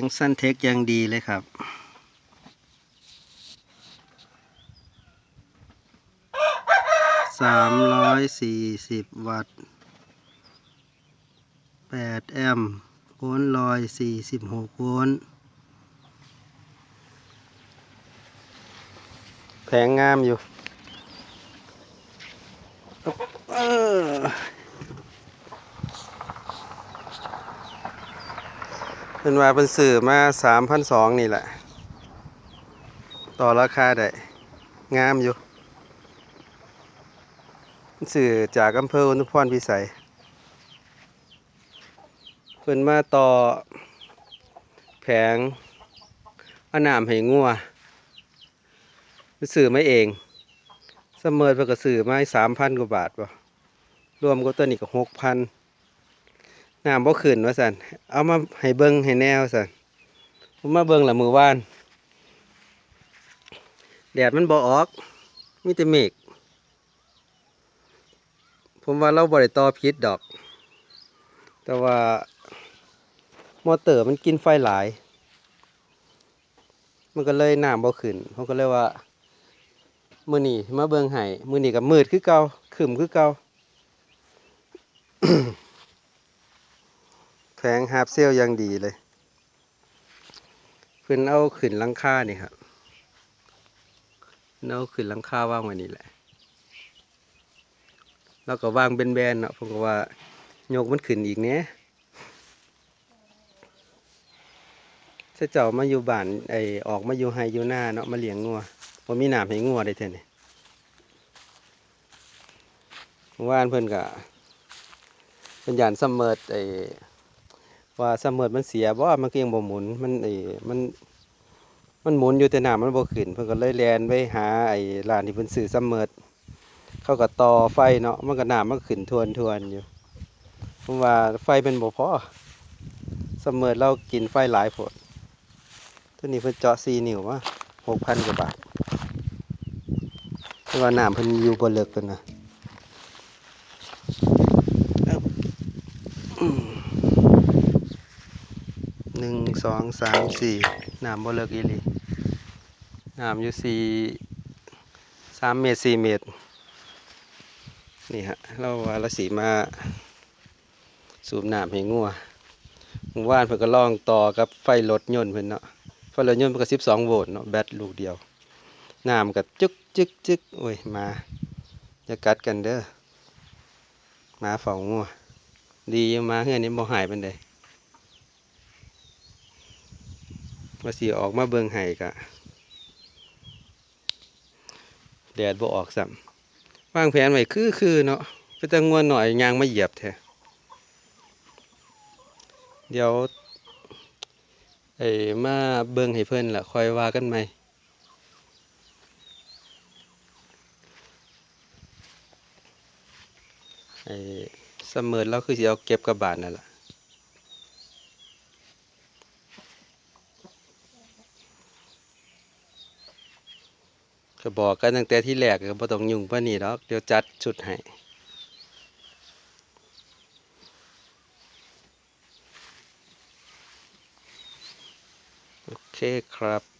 งสั้นเทคยังดีเลยครับ สามร้อยสี่สิบวัตต์แปดแอมป์โวลต์ลอยสี่สิบหกโวลต์แผงงามอยู่ เออ เป็นว่าเป็นสื่อมาสามพันสองนี่แหละ ต่อราคาได้ งามอยู่สื่อจากอำเภออุทุพรพิสัยเพิ่นมาต่อแผงอาน้ำให้งัวสื่อไม่เองเสมอเพิ่นก็สื่อมาสามพันกว่าบาทบ่รวมก็ตัวนี้ก็หกพัน น้ำบ่ขึ้นว่าสันเอามาให้เบิ่งให้แนวสันผมมาเบิ่งละมือว่านแดดมันบ่ออกมีแต่เมฆผมว่าเราบริตอพิษดอก แต่ว่ามอเตอร์มันกินไฟหลาย มันก็เลยน้ำบ่ขึ้นผมก็เลยว่ามือนี่มาเบิงไห้มือนี่กับมืดคือเกาขึ้มคือเกา แผงฮาร์ปเซลยังดีเลยเพิ่นเอาขึ้นลังค่านี่ครับเอาขึ้นลังคาว่างไว้นี่แหละ แล้วก็วางเป็นแบนเนาะผมก็ว่าโยกมันขึ้นอีกเนี้ยถ้าเจ้ามาอยู่บ้านไอออกมาอยู่ไฮอยู่หน้าเนาะมาเลี้ยงงัวผมมีหนามให้งัวได้เท่านี่ว่านเพิ่นก็เป็นยานซัมเมอร์ไอ ว่าซัมเอร์มันเสียบ่มันก็ยังบ่หมุน มันไอมัน มันหมุนอยู่แต่หนามมันบ่ขึ้นเพิ่นก็เลยแลนไปหาไอ้ร้านที่เพิ่นซื้อซัมเอร์เขาก็ต่อไฟเนาะมันก็น้ำมันขึ้นทวนทวนๆอยู่ผมว่าไฟเป็นบ่พอเสมอเรากินไฟหลายโพดตัวนี้เพิ่นเจาะ4นิ้วมา6,000กว่าบาทแต่ว่าน้ำเพิ่นอยู่บ่เลิกเพิ่นนะอึ๊บอืม หนึ่งสองสามสี่น้ำบ่เลิกอีหลีน้ำอยู่สี่สามเมตรสี่เมตร นี่ฮะ เราว่าเราสีมาสูบน้ำให้งัวหมู่บ้านเพิ่นก็ลองต่อกับไฟรถยนต์เพิ่นเนาะไฟรถยนต์เพิ่นก็12โวลต์เนาะแบตลูกเดียวน้ำก็จึกจึกจึกโอ้ยมาอย่ากัดกันเด้อมาฝ้างัวดีอยู่มาเฮือนนี้บ่หายปานใด ว่าสิออกมาเบิ่งให้ก็แดดบ่ออกซ้ำวางแผนไว้คือคือเนาะไปแต่งวนหน่อยยางมาเหยียบแท้เดี๋ยวไอ้มาเบิ่งให้เพิ่นล่ะคอยว่ากันใหมไอ้เสมอเราคือสิเอาเก็บกลับานนั่นแหละ ก็บอกกันตั้งแต่ที่แรกก็บ่ต้องยุ่งปานนี้ดอกเดี๋ยวจัดชุดให้โอเคครับ